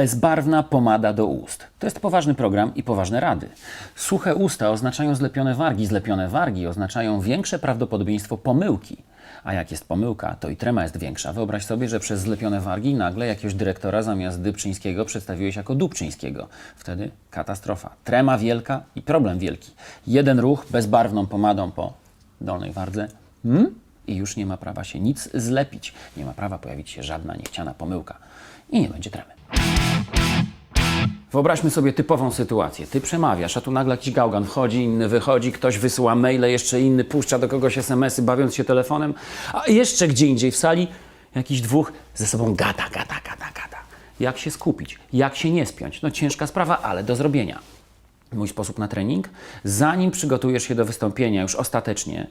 Bezbarwna pomada do ust. To jest poważny program i poważne rady. Suche usta oznaczają zlepione wargi, zlepione wargi oznaczają większe prawdopodobieństwo pomyłki. A jak jest pomyłka, to i trema jest większa. Wyobraź sobie, że przez zlepione wargi nagle jakiegoś dyrektora zamiast Dybczyńskiego przedstawiłeś jako Dubczyńskiego. Wtedy katastrofa. Trema wielka i problem wielki. Jeden ruch bezbarwną pomadą po dolnej wardze hmm? i już nie ma prawa się nic zlepić. Nie ma prawa pojawić się żadna niechciana pomyłka. I nie będzie tremy. Wyobraźmy sobie typową sytuację. Ty przemawiasz, a tu nagle jakiś gałgan wchodzi, inny wychodzi, ktoś wysyła maile, jeszcze inny puszcza do kogoś SMS-y, bawiąc się telefonem, a jeszcze gdzie indziej w sali jakiś dwóch ze sobą gada, gada, gada, gada. Jak się skupić? Jak się nie spiąć? No ciężka sprawa, ale do zrobienia. Mój sposób na trening? Zanim przygotujesz się do wystąpienia już ostatecznie,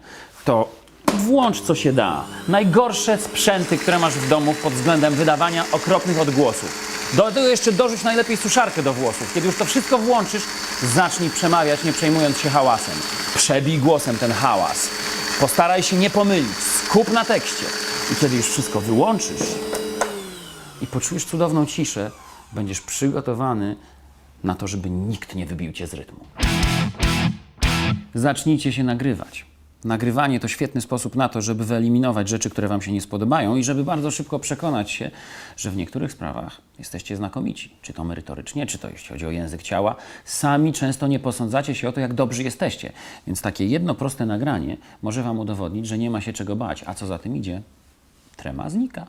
to włącz co się da. Najgorsze sprzęty, które masz w domu pod względem wydawania okropnych odgłosów. Do tego jeszcze dorzuć najlepiej suszarkę do włosów. Kiedy już to wszystko włączysz, zacznij przemawiać, nie przejmując się hałasem. Przebij głosem ten hałas. Postaraj się nie pomylić. Skup na tekście. I kiedy już wszystko wyłączysz i poczujesz cudowną ciszę, będziesz przygotowany na to, żeby nikt nie wybił cię z rytmu. Zacznijcie się nagrywać. Nagrywanie to świetny sposób na to, żeby wyeliminować rzeczy, które Wam się nie spodobają i żeby bardzo szybko przekonać się, że w niektórych sprawach jesteście znakomici. Czy to merytorycznie, czy to jeśli chodzi o język ciała. Sami często nie posądzacie się o to, jak dobrzy jesteście. Więc takie jedno proste nagranie może Wam udowodnić, że nie ma się czego bać. A co za tym idzie? Trema znika.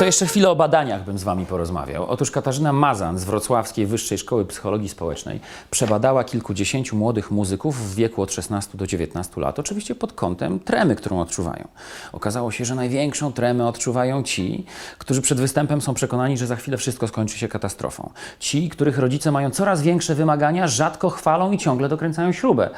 To jeszcze chwilę o badaniach bym z Wami porozmawiał. Otóż Katarzyna Mazan z Wrocławskiej Wyższej Szkoły Psychologii Społecznej przebadała kilkudziesięciu młodych muzyków w wieku od 16 do 19 lat, oczywiście pod kątem tremy, którą odczuwają. Okazało się, że największą tremę odczuwają ci, którzy przed występem są przekonani, że za chwilę wszystko skończy się katastrofą. Ci, których rodzice mają coraz większe wymagania, rzadko chwalą i ciągle dokręcają śrubę.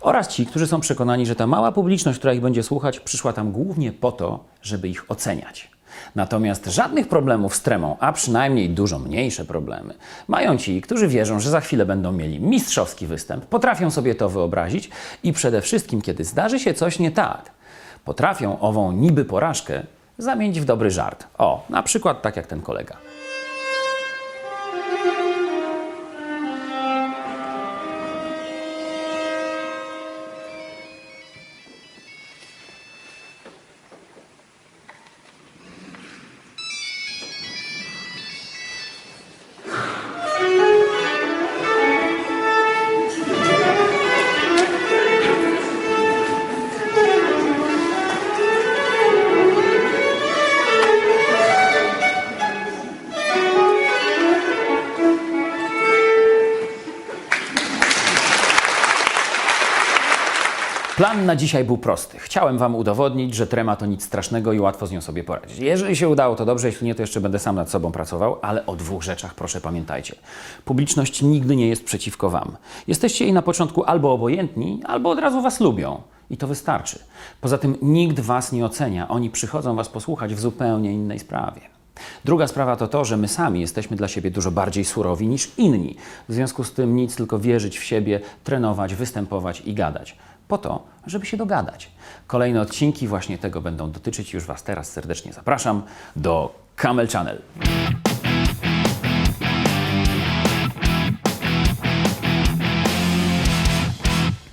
Oraz ci, którzy są przekonani, że ta mała publiczność, która ich będzie słuchać, przyszła tam głównie po to, żeby ich oceniać. Natomiast żadnych problemów z tremą, a przynajmniej dużo mniejsze problemy, mają ci, którzy wierzą, że za chwilę będą mieli mistrzowski występ, potrafią sobie to wyobrazić i przede wszystkim, kiedy zdarzy się coś nie tak, potrafią ową niby porażkę zamienić w dobry żart. O, na przykład tak jak ten kolega. Plan na dzisiaj był prosty. Chciałem Wam udowodnić, że trema to nic strasznego i łatwo z nią sobie poradzić. Jeżeli się udało, to dobrze, jeśli nie, to jeszcze będę sam nad sobą pracował, ale o dwóch rzeczach proszę pamiętajcie. Publiczność nigdy nie jest przeciwko Wam. Jesteście jej na początku albo obojętni, albo od razu Was lubią. I to wystarczy. Poza tym nikt Was nie ocenia, oni przychodzą Was posłuchać w zupełnie innej sprawie. Druga sprawa to to, że my sami jesteśmy dla siebie dużo bardziej surowi niż inni. W związku z tym nic, tylko wierzyć w siebie, trenować, występować i gadać. Po to, żeby się dogadać. Kolejne odcinki właśnie tego będą dotyczyć. Już Was teraz serdecznie zapraszam do Camel Channel.